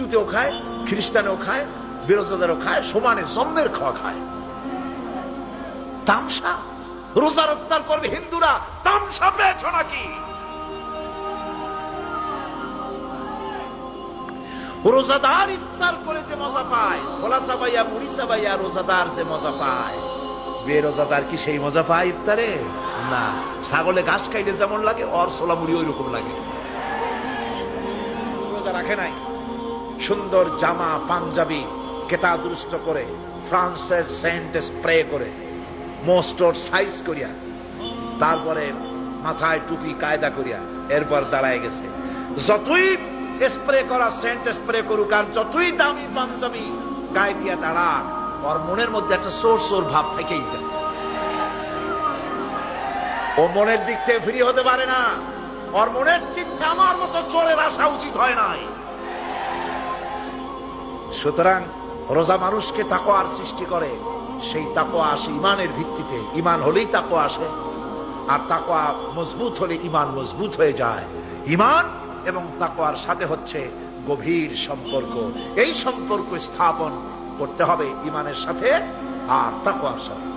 হিন্দুতেও খায়, খ্রিস্টানেও খায় বিরোধীদেরও খায়, সমানে জন্মের খাওয়া খায়। তামসা? রোজা রফতার করবে হিন্দুরা, তামসা পেয়েছ নাকি? রোজাদার ইফতার করে যে মজা পায়, খোলাসা বাইয়া মুড়িসা বাইয়া রোজাদার যে মজা পায়। বেরোজাদার কি সেই মজা পায় ইফতারে? না, ছাগলে ঘাস খাইলে যেমন লাগে, অর সোলা মুড়ি ওই রকম লাগে। রোজা রাখে নাই। সুন্দর জামা পাঞ্জাবি কেতা দুরুষ্ট করে, ফ্রান্সের সেন্ট স্প্রে করে, মোস্টর সাইজ করিয়া, তারপরে মাথায় টুপি, কায়দা করিয়া, এরপর দাঁড়ায় গেছে। যতই স্প্রে করা সেন্ট স্প্রে করুক আর যতই দামি পাঞ্জাবি গায়ে দিয়া দাঁড়া ওর মনের মধ্যে একটা সোর সোর ভাব থেকেই যায়। ও মনের দিক থেকে ফ্রি হতে পারে না। ওর মনের চিন্তা আমার মতো চোরের আসা উচিত হয় নাই। সুতরাং রোজা মানুষকে তাকোয়ার সৃষ্টি করে। সেই তাকোয়া আসে ইমানের ভিত্তিতে। ইমান হলেই তাকোয়া আসে, আর তাকোয়া মজবুত হলে ইমান মজবুত হয়ে যায়। ইমান এবং তাকোয়ার সাথে হচ্ছে গভীর সম্পর্ক। এই সম্পর্ক স্থাপন করতে হবে ইমানের সাথে আর তাকোয়ার সাথে।